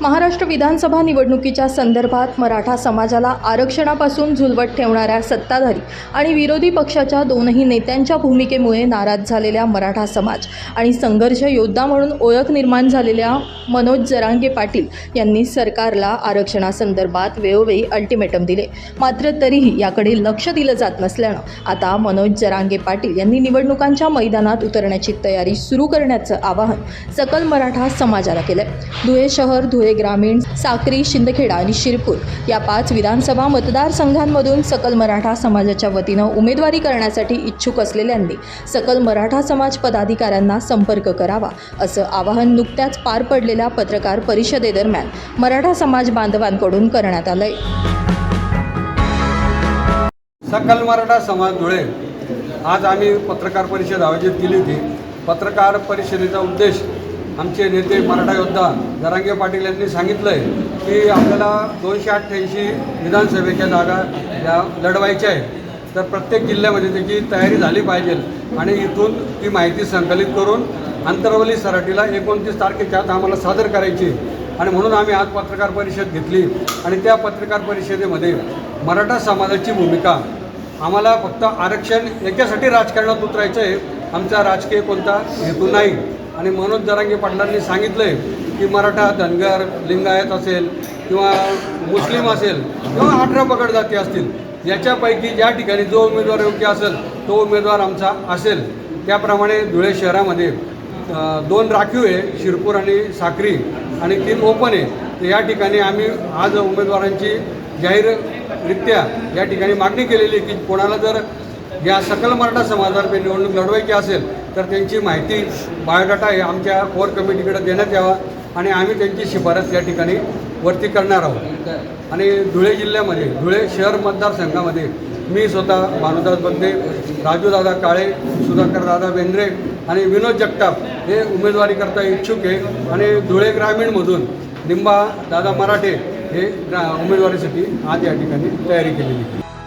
महाराष्ट्र विधानसभा निवडणुकीच्या संदर्भात मराठा समाजाला आरक्षणापासून झुलवत ठेवणाऱ्या सत्ताधारी आणि विरोधी पक्षाच्या दोनही नेत्यांच्या भूमिकेमुळे नाराज झालेल्या मराठा समाज आणि संघर्ष योद्धा म्हणून ओळख निर्माण झालेल्या मनोज जरांगे पाटील यांनी सरकारला आरक्षणासंदर्भात वेळोवेळी अल्टिमेटम दिले. मात्र तरीही याकडे लक्ष दिलं जात नसल्यानं आता मनोज जरांगे पाटील यांनी निवडणुकांच्या मैदानात उतरण्याची तयारी सुरू करण्याचं आवाहन सकल मराठा समाजाला केलं धुळे शहर धुळे ग्रामीण साक्री शिंदखेडा आणि शिरपूर या पाच विधानसभा मतदारसंघांमधून सकल मराठा समाजाच्या वतीनं उमेदवारी करण्यासाठी इच्छुक असलेल्यांनी सकल मराठा समाज पदाधिकाऱ्यांना संपर्क करावा असं आवाहन नुकत्याच पार पडलेल्या पत्रकार परिषदेदरम्यान मराठा समाज बांधवांकडून करण्यात आलंय. सकल मराठा समाज धुळे आज आम्ही पत्रकार परिषद आयोजित केली होती. पत्रकार परिषदेचा उद्देश आमचे नेते मराठा योद्धा जरांगे पाटील यांनी सांगितलं आहे की आपल्याला दोनशे अठ्ठ्याऐंशी विधानसभेच्या जागा या लढवायच्या आहेत. तर प्रत्येक जिल्ह्यामध्ये त्याची तयारी झाली पाहिजे आणि इथून ती माहिती संकलित करून आंतरवली सराटीला एकोणतीस तारखेच्या आत आम्हाला सादर करायची आणि म्हणून आम्ही आज पत्रकार परिषद घेतली आणि त्या पत्रकार परिषदेमध्ये मराठा समाजाची भूमिका आम्हाला फक्त आरक्षण याच्यासाठी राजकारणात उतरायचं आहे आमचा राजकीय कोणता हेतू नाही. आणि मनोज जरांगे पाटलांनी सांगितलं आहे की मराठा धनगर लिंगायत असेल किंवा मुस्लिम असेल किंवा अठरा पकड जाती असतील याच्यापैकी ज्या ठिकाणी जो उमेदवार योग्य असेल तो उमेदवार आमचा असेल. त्याप्रमाणे धुळे शहरामध्ये दोन राखीव आहे शिरपूर आणि साक्री आणि तीन ओपन आहे. तर या ठिकाणी आम्ही आज उमेदवारांची जाहीररित्या या ठिकाणी मागणी केलेली की कोणाला जर या सकल मराठा समाजातर्फे निवडणूक लढवायची असेल तर त्यांची माहिती बायोडाटा हे आमच्या कोर कमिटीकडे देण्यात यावा आणि आम्ही त्यांची शिफारस या ठिकाणी वरती करणार आहोत. आणि धुळे जिल्ह्यामध्ये धुळे शहर मतदारसंघामध्ये मी स्वतः भानुदास बंदे राजूदादा काळे सुधाकर दादा बेंद्रे आणि विनोद जगताप हे उमेदवारी करता इच्छुक आहे. आणि धुळे ग्रामीणमधून निंबा दादा मराठे हे ग्रा- उमेदवारीसाठी आज या ठिकाणी तयारी केलेली आहे.